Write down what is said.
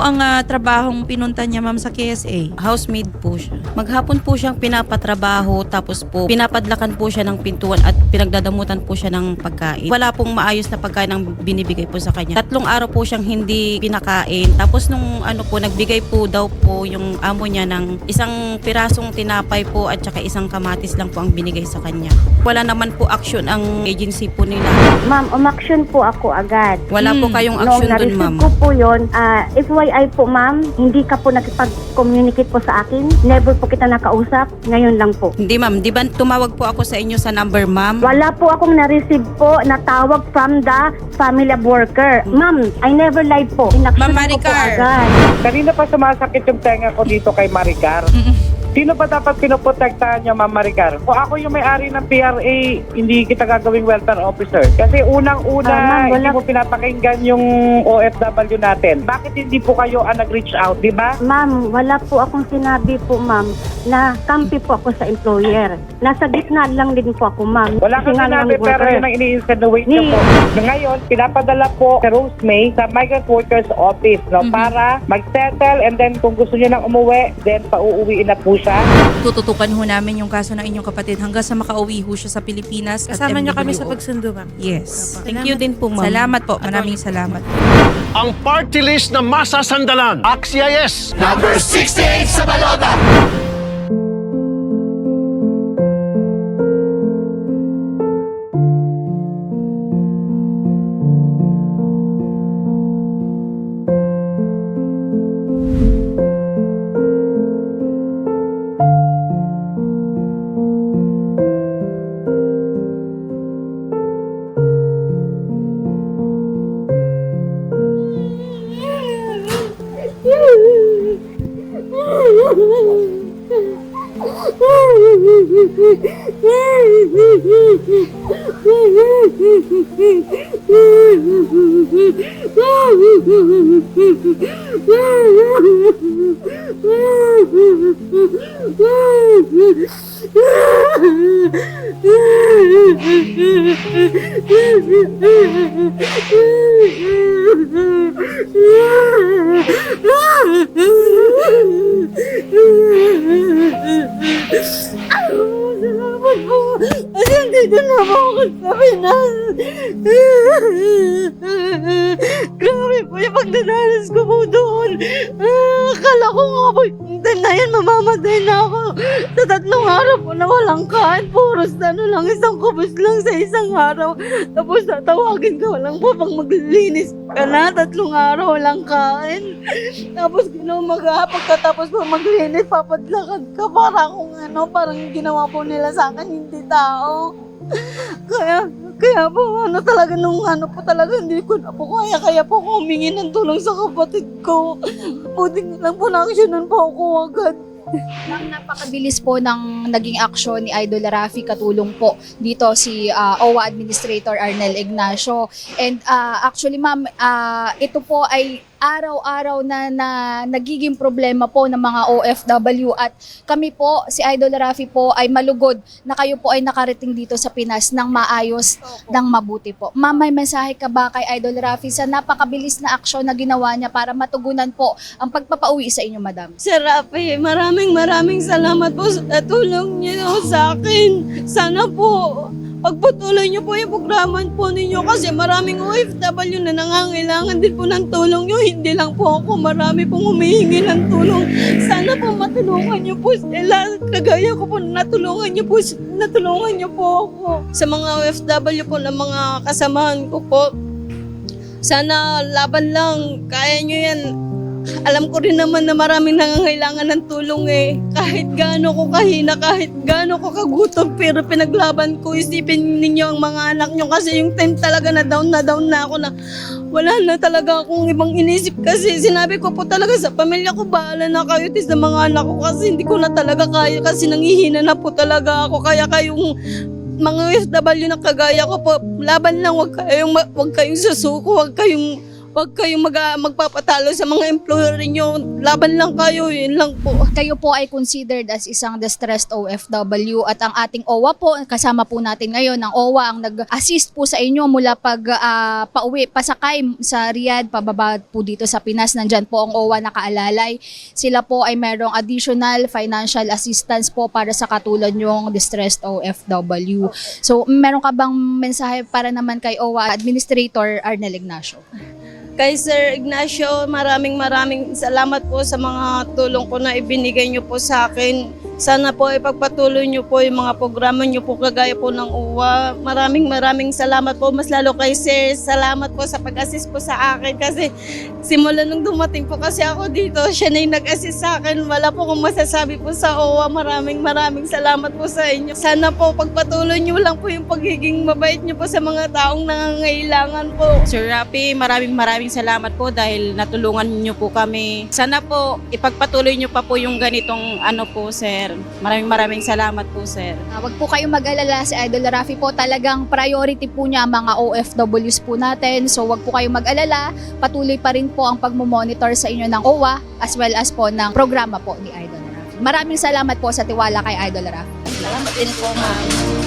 ang ah, trabahong pinunta niya ma'am sa KSA? Housemaid po siya. Maghapon po siyang pinapatrabaho tapos po pinapadlakan po siya ng pintuan at pinagdadamutan po siya ng pagkain. Wala pong maayos na pagkain ang binibigay po sa kanya. Tatlong araw po siyang hindi pinakain. Tapos nung ano po, nagbigay po daw po yung amo niya ng isang pirasong tinapay po at saka isang kamatis lang po ang binigay sa kanya. Wala naman po action ang agency po nila. Ma'am, umaksyon po ako agad. Wala po Hmm. kayong action dun, na-receive ma'am. ko po yun, ah, FYI po ma'am, hindi ka po nakipag-communicate po sa akin. Never po kita nakausap. Ngayon lang po. Hindi ma'am, di ba tumawag po ako sa inyo sa number ma'am? Wala po akong na-receive po na tawag from the family of worker. Ma'am, I never lied po. Inaksyon Ma'am ko po Maricar. agad. Kanina pa sumasakit yung tenga ko dito kay Maricar. Sino ba dapat pinoprotektahan niyo, Ma'am Maricar? Kung ako yung may-ari ng PRA, hindi kita gagawing welfare officer. Kasi unang-una, Ah, ma'am, hindi wala- mo pinapakinggan yung OFW natin. Bakit hindi po kayo ang nag-reach out, di ba? Ma'am, wala po akong sinabi po ma'am na kampi po ako sa employer. Nasa gitna lang din po ako ma'am. Wala Kasi kang nga sinabi, ng pero worker. yun ang ini-insinuate niyo Ni- po. Ngayon, pinapadala po sa Rosemay sa Migrant Workers Office no, Mhm. para mag-settle and then kung gusto niyo nang umuwi, then pauuwiin na po siya. Tututukan ho namin yung kaso ng inyong kapatid hanggang sa makauwi ho siya sa Pilipinas at Kasama niyo kami sa MWO. pagsundo, ma'am. Yes. Thank you din po ma'am. Salamat po. Maraming salamat. ang party list na masasandalan. Axia yes! Number 68 sa balota. Ah! Kasi dito na po ako sa Pinas. Grabe po yung pagdadalas ko po doon. Ah, Akala ko nga po, na yan, mamamatay na ako. Sa tatlong araw po na walang kain, puros ano lang, isang kubos lang sa isang araw. Tapos tatawagin ka lang po pag maglilinis ka na, tatlong araw walang kain. Tapos ginumaga, pagkatapos po maglinis, papadlakad ka para kung ano, parang ginawa po nila sa akin, hindi tao. Kaya, kaya po, ano talaga, nung ano po talaga, hindi ko na po kaya, kaya po ako humingi ng tulong sa kapatid ko. Buti lang po na-actionan po ako agad. Ma'am, napakabilis po ng naging aksyon ni Idol Rafi katulong po dito si ah, OWA Administrator Arnel Ignacio. And ah, actually ma'am, ah, ito po ay araw-araw na, na nagiging problema po ng mga OFW at kami po, si Idol Rafi po ay malugod na kayo po ay nakarating dito sa Pinas ng maayos, ng mabuti po. Ma'am, may mensahe ka ba kay Idol Rafi sa napakabilis na aksyon na ginawa niya para matugunan po ang pagpapauwi sa inyo, madam? Sir Rafi, maraming maraming salamat po sa tulong niyo sa akin. Sana po, pagpatuloy niyo po yung programan po ninyo kasi maraming OFW na nangangailangan din po ng tulong niyo. Hindi lang po ako, marami pong humihingi ng tulong. Sana po matulungan niyo po sila. Kagaya ko po, natulungan niyo po, natulungan niyo po ako. Sa mga OFW po na mga kasamahan ko po, sana laban lang, kaya niyo yan. Alam ko rin naman na maraming nangangailangan ng tulong eh. Kahit gaano ko kahina, kahit gaano ko kagutom, pero pinaglaban ko. Isipin ninyo ang mga anak nyo kasi yung time talaga na down na down na ako na wala na talaga akong ibang inisip kasi sinabi ko po talaga sa pamilya ko, bahala na kayo tis sa mga anak ko kasi hindi ko na talaga kaya kasi nangihina na po talaga ako. Kaya kayong mga OFW na kagaya ko po, laban lang, wag kayong, wag kayong susuko, wag kayong Huwag kayong mag, magpapatalo sa mga employer niyo. Laban lang kayo, yun lang po. Kayo po ay considered as isang distressed OFW at ang ating OWA po, kasama po natin ngayon, ang OWA ang nag-assist po sa inyo mula pag ah, pauwi, pasakay sa Riyadh, pababa po dito sa Pinas. Nandyan po ang OWA nakaalalay. Sila po ay merong additional financial assistance po para sa katulad yung distressed OFW. So, meron ka bang mensahe para naman kay OWA Administrator Arnel Ignacio? Kay Sir Ignacio, maraming maraming salamat po sa mga tulong po na ibinigay niyo po sa akin. Sana po ipagpatuloy niyo po yung mga programa niyo po kagaya po ng UWA. Maraming maraming salamat po. Mas lalo kay Sir, salamat po sa pag-assist po sa akin kasi simula nung dumating po kasi ako dito, siya na yung nag-assist sa akin. Wala po akong masasabi po sa OWA. Maraming maraming salamat po sa inyo. Sana po pagpatuloy niyo lang po yung pagiging mabait niyo po sa mga taong nangangailangan po. Sir Rapi, maraming maraming salamat po dahil natulungan niyo po kami. Sana po ipagpatuloy niyo pa po yung ganitong ano po, sir. Maraming maraming salamat po, sir. Uh, wag po kayong mag-alala si Idol Rafi po talagang priority po niya ang mga OFWs po natin. So wag po kayong mag-alala. Patuloy pa rin po ang pagmomonitor sa inyo ng OWA as well as po ng programa po ni Idol Rafi. Maraming salamat po sa tiwala kay Idol Rafi. Salamat din po, ma'am.